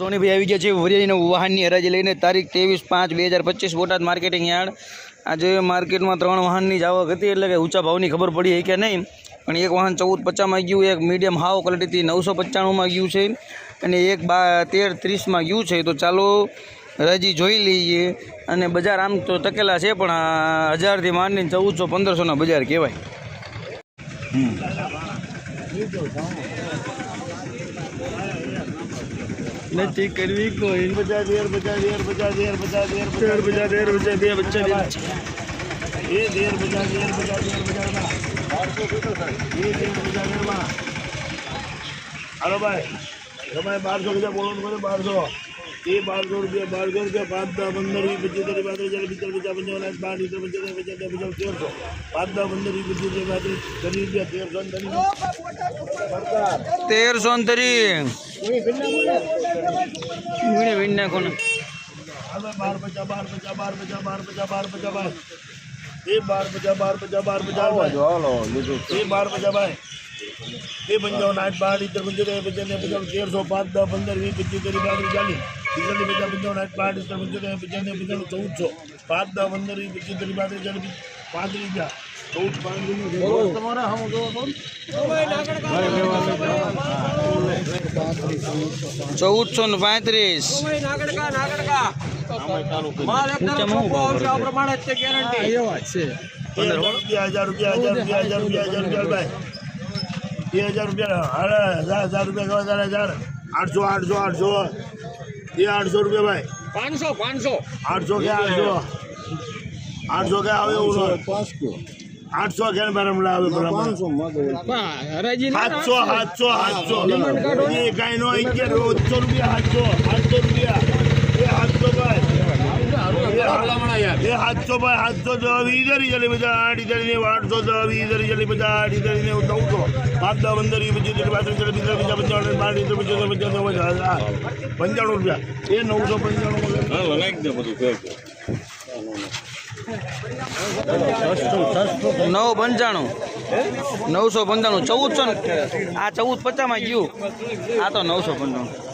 સોનીભાઈ આવી ગયા છે વરિયાળીના વાહનની હરાજી લઈને તારીખ ત્રેવીસ પાંચ બે હજાર પચીસ બોટાદ માર્કેટિંગ યાર્ડ. આજે માર્કેટમાં ત્રણ વાહનની જ આવક હતી એટલે કે ઊંચા ભાવની ખબર પડી કે નહીં. પણ એક વાહન ચૌદ પચાસમાં ગયું, એક મીડિયમ હાવ ક્વોલિટીથી નવસો પચાણુંમાં ગયું છે અને એક બા તેર ત્રીસમાં ગયું છે. તો ચાલો હરાજી જોઈ લઈએ. અને બજાર આમ તો ટકેલા છે, પણ હજારથી માંડીને ચૌદસો પંદરસોના બજાર કહેવાય. નથી કરવી કોઈ બજા દેર બજા દેર બજા દેર બજા દેર તેર બજા દેર બજા બે બચ્ચા દેર એ દેર બજા દેર બજા દેર બજા ના એ દેર બજા દેરમાં હાલો ભાઈ તમે બારસો રૂપિયા બોલો ને બારસો એ બારસો રૂપિયા બારસો રૂપિયા પાંચ દસ પંદર વીસ પચીસ ત્રીસ પાંત્રીસ ચાલીસ પિસ્તાલીસ પચાસ પંચાવન બાર લીટર પંચોતેર પચાસ પચાસ તેરસો પાંચ દસ પંદર વીસ પચીસ પાંત્રીસ ત્રીસ રૂપિયા તેરસો ને ત્રીસ તેરસો ને તરી વીણે વીણ નાખો ને બાર બજા બાર બજા બાર બજા બાર પચાસ બાર બજા બાર એ બાર બજા બાર પચાસ બાર પચાસ એ બાર બજા ભાઈ એ પંચાવન આઠ બાર ઇતર પંચોતેર પચાસ ને પચાસ તેરસો પાંચ દસ પંદર વીસ પચીસ ત્રીસ પાંત્રીસ ચાલીસ પિસ્તાલીસ પચાસ પંચાવન આઠ બાર ઇતર પંચોતેર પચાસ ને પચાસ ચૌદસો પાંચ દસ પંદર વીસ પચીસ ત્રીસ પાંત્રીસ ચાલીસ પાંત્રીસ ગયા ચૌદ પાંત્રીસ તમારે હમ ચૌદસો ને પાંત્રીસ. રૂપિયા હજાર રૂપિયા હજાર હજાર હજાર ભાઈ બે હજાર. રૂપિયા આઠસો આઠસો આઠસો. એ આઠસો રૂપિયા ભાઈ. પાંચસો પાંચસો. આઠસો કે આઠસો. આઠસો કે આવે એવું આઠસો કે બરાબર. આવે બરાબર હરાજી સાતસો સાતસો સાતસો. એ કાંઈ નો અગિયાર ઓછસો રૂપિયા સાતસો સાતસો રૂપિયા. એ સાતસો ભાઈ. એ સાતસો ભાઈ સાતસો દસ ચાલી બધા આઠ ઈધરી ને આઠસો દસ ઈધરી ચાલી બધા આઠ ઈધરી ને ચૌદસો. પાંચ દસ પંદર પચીસ પાંત્રીસ ચાલીસ બીજા બીજા પંચાવન બાર ઈધર પંચાવન પંચાવન પંચાણું રૂપિયા. એ નવસો પંચાણું. નવ પંચાણું. નવસો પંચાણું. ચૌદસો ને આ ચૌદ પચાસમાં ગયું. આ તો નવસો પંચાણું.